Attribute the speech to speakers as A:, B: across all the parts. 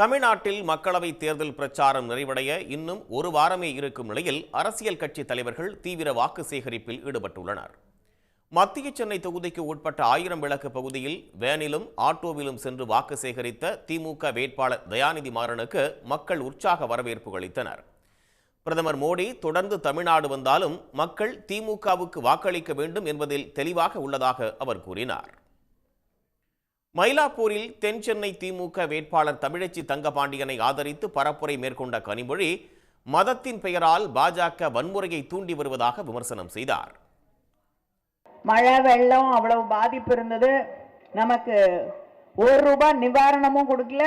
A: தமிழ்நாட்டில் மக்களவை தேர்தல் பிரச்சாரம் நிறைவடைய இன்னும் ஒரு வாரமே இருக்கும் நிலையில் அரசியல் கட்சி தலைவர்கள் தீவிர வாக்கு சேகரிப்பில் ஈடுபட்டுள்ளனர். மத்திய சென்னை தொகுதிக்கு உட்பட்ட ஆயிரம் விளக்கு பகுதியில் வேனிலும் ஆட்டோவிலும் சென்று வாக்கு சேகரித்த திமுக வேட்பாளர் தயாநிதி மாறனுக்கு மக்கள் உற்சாக வரவேற்பு அளித்தனர். பிரதமர் மோடி தொடர்ந்து தமிழ்நாடு வந்தாலும் மக்கள் திமுகவுக்கு வாக்களிக்க வேண்டும் என்பதில் தெளிவாக உள்ளதாக அவர் கூறினார். மயிலாப்பூரில் தென் சென்னை திமுக வேட்பாளர் தமிழச்சி தங்கபாண்டியனை ஆதரித்து பரப்புரை மேற்கொண்ட கனிமொழி மதத்தின் பெயரால் பாஜக வன்முறையை தூண்டி வருவதாக விமர்சனம் செய்தார்.
B: மழை வெள்ளம் அவ்வளவு பாதிப்பு இருந்தது. நமக்கு ஒரு ரூபாய் நிவாரணமும் கொடுக்கல.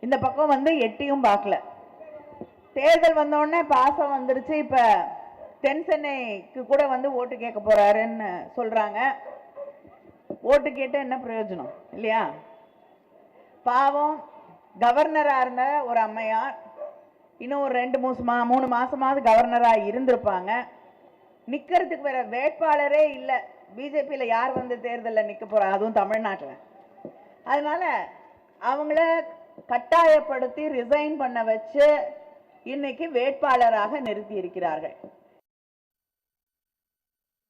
B: இந்த பக்கம் வந்து எட்டியும் பார்க்கல. தேர்தல் வந்த உடனே பாசம் வந்துருச்சு. இப்ப தென் சென்னைக்கு கூட வந்து ஓட்டு கேட்க போறாருன்னு சொல்றாங்க. ஓட்டு கேட்டு என்ன பிரயோஜனம்? இல்லையா? பாவம் கவர்னராக இருந்த ஒரு அம்மையார் இன்னும் ஒரு ரெண்டு மூணு மா மூணு மாதமாவது கவர்னராக இருந்திருப்பாங்க. நிற்கிறதுக்கு வேற வேட்பாளரே இல்லை. பிஜேபியில் யார் வந்து தேர்தலில் நிற்க போகிறா அதுவும் தமிழ்நாட்டில். அதனால் அவங்கள கட்டாயப்படுத்தி ரிசைன் பண்ண வச்சு இன்னைக்கு வேட்பாளராக நிறுத்தி இருக்கிறார்கள்.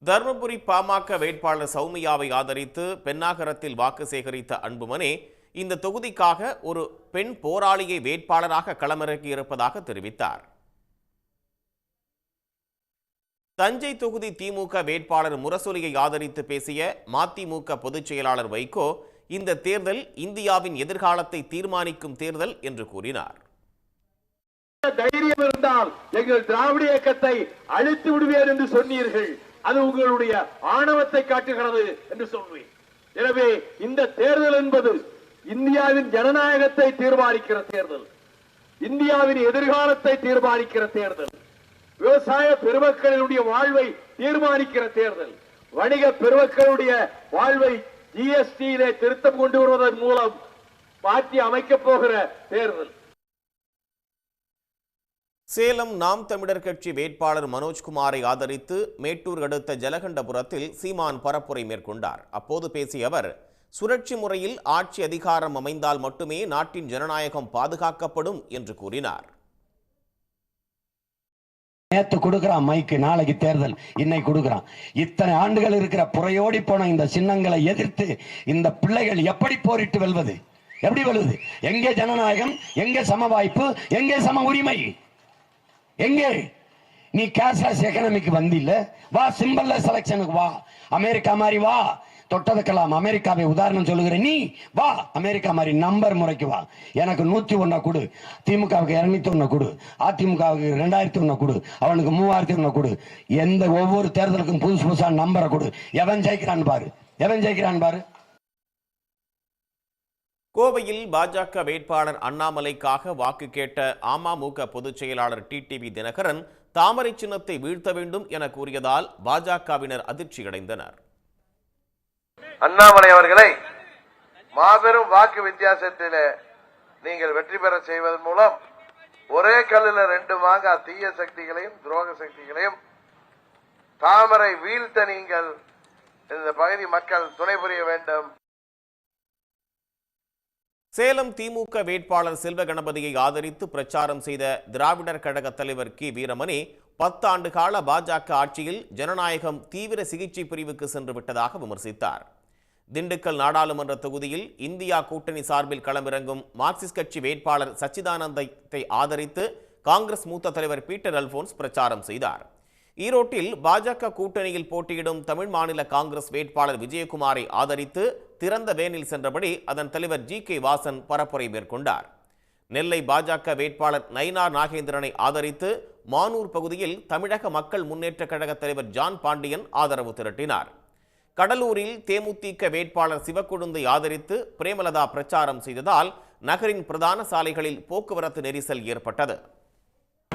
A: தருமபுரி பாமக வேட்பாளர் சௌமியாவை ஆதரித்து பெண்ணாகரத்தில் வாக்கு சேகரித்த அன்புமணி இந்த தொகுதிக்காக ஒரு பெண் போராளியை வேட்பாளராக களமிறக்கி இருப்பதாக தெரிவித்தார். தஞ்சை தொகுதி திமுக வேட்பாளர் முரசொலியை ஆதரித்து பேசிய மதிமுக பொதுச் செயலாளர் வைகோ இந்த தேர்தல் இந்தியாவின் எதிர்காலத்தை தீர்மானிக்கும் தேர்தல் என்று கூறினார்.
C: தைரியம் இருந்தால் எங்கள் திராவிட இயக்கத்தை அழித்து விடுவேன் என்று சொன்னீர்கள். அது உங்களுடைய ஆணவத்தை காட்டுகிறது என்று சொல்வேன். எனவே இந்த தேர்தல் என்பது இந்தியாவின் ஜனநாயகத்தை தீர்மானிக்கிற தேர்தல். இந்தியாவின் எதிர்காலத்தை தீர்மானிக்கிற தேர்தல். விவசாய பெருமக்களினுடைய வாழ்வை தீர்மானிக்கிற தேர்தல். வணிக பெருமக்களுடைய வாழ்வை ஜிஎஸ்டியிலே திருத்தம் கொண்டு வருவதன் மூலம் மாற்றி அமைக்கப் போகிற தேர்தல்.
A: சேலம் நாம் தமிழர் கட்சி வேட்பாளர் மனோஜ்குமாரை ஆதரித்து மேட்டூர் அடுத்த ஜலகண்டபுரத்தில் சீமான் பரப்புரை மேற்கொண்டார். அப்போது பேசிய அவர் சுழற்சி முறையில் ஆட்சி அதிகாரம் அமைந்தால் மட்டுமே நாட்டின் ஜனநாயகம் பாதுகாக்கப்படும் என்று கூறினார்.
D: நேத்து கொடுக்கறான் மைக்கு நாளைக்கு தேர்தல் இன்னைக்கு கொடுக்கறான். இத்தனை ஆண்டுகள் இருக்கிற புறையோடி போன இந்த சின்னங்களை எதிர்த்து இந்த பிள்ளைகள் எப்படி போரிட்டு வெல்வது? எப்படி வெல்வது? எங்கே ஜனநாயகம்? எங்கே சம வாய்ப்பு? எங்கே சம உரிமை? எங்கே? நீ கேஷ்லெஸ் எக்கனாமிக்கு வந்தில்ல? வா சிம்பிள் செலக்ஷனுக்கு வா. அமெரிக்கா மாதிரி வா. தொட்டதுக்கெல்லாம் அமெரிக்காவை உதாரணம் சொல்லுகிற நீ வா அமெரிக்கா மாதிரி நம்பர் முறைக்கு வா. எனக்கு நூத்தி ஒன்னா கொடு. திமுகவுக்கு இரநூத்தி ஒன்னு கொடு. அதிமுகவுக்கு ரெண்டாயிரத்தி ஒன்னு கொடு. அவனுக்கு மூவாயிரத்தி ஒன்னு கொடு. எந்த ஒவ்வொரு தேர்தலுக்கும் புதுசு புதுசா நம்பரை கொடு. எவன் ஜெயிக்கிறான் பாரு. எவன் ஜெயிக்கிறான் பாரு?
A: கோவையில் பாஜக வேட்பாளர் அண்ணாமலைக்காக வாக்கு கேட்ட அமமுக பொதுச் செயலாளர் டிடிவி தினகரன் தாமரை சின்னத்தை வீழ்த்த வேண்டும் என கூறியதால் பாஜகவினர் அதிர்ச்சியடைந்தனர்.
E: அண்ணாமலை அவர்களை மாபெரும் வாக்கு வித்தியாசத்திலே நீங்கள் வெற்றி பெற செய்வதன் மூலம் ஒரே கல்லில் ரெண்டு வாங்க தீய சக்திகளையும் துரோக சக்திகளையும் தாமரை வீழ்த்த நீங்கள் இந்த பகுதி மக்கள் துணை புரிய வேண்டும்.
A: சேலம் திமுக வேட்பாளர் செல்வ கணபதியை ஆதரித்து பிரச்சாரம் செய்த திராவிடர் கழக தலைவர் கி. வீரமணி பத்தாண்டு கால பாஜக ஆட்சியில் ஜனநாயகம் தீவிர சிகிச்சை பிரிவுக்கு சென்று விட்டதாக விமர்சித்தார். திண்டுக்கல் நாடாளுமன்ற தொகுதியில் இந்தியா கூட்டணி சார்பில் களமிறங்கும் மார்க்சிஸ்ட் கட்சி வேட்பாளர் சச்சிதானந்தத்தை ஆதரித்து காங்கிரஸ் மூத்த தலைவர் பீட்டர் அல்போன்ஸ் பிரச்சாரம் செய்தார். ஈரோட்டில் பாஜக கூட்டணியில் போட்டியிடும் தமிழ் மாநில காங்கிரஸ் வேட்பாளர் விஜயகுமாரை ஆதரித்து திறந்த வேனில் சென்றபடி அதன் தலைவர் ஜி கே வாசன் பரப்புரை மேற்கொண்டார். நெல்லை பாஜக வேட்பாளர் நயினார் நாகேந்திரனை ஆதரித்து மானூர் பகுதியில் தமிழக மக்கள் முன்னேற்ற கழக தலைவர் ஜான் பாண்டியன் ஆதரவு திரட்டினார். கடலூரில் தேமுதிக வேட்பாளர் சிவக்கொழுந்தை ஆதரித்து பிரேமலதா பிரச்சாரம் செய்ததால் நகரின் பிரதான சாலைகளில் போக்குவரத்து நெரிசல் ஏற்பட்டது.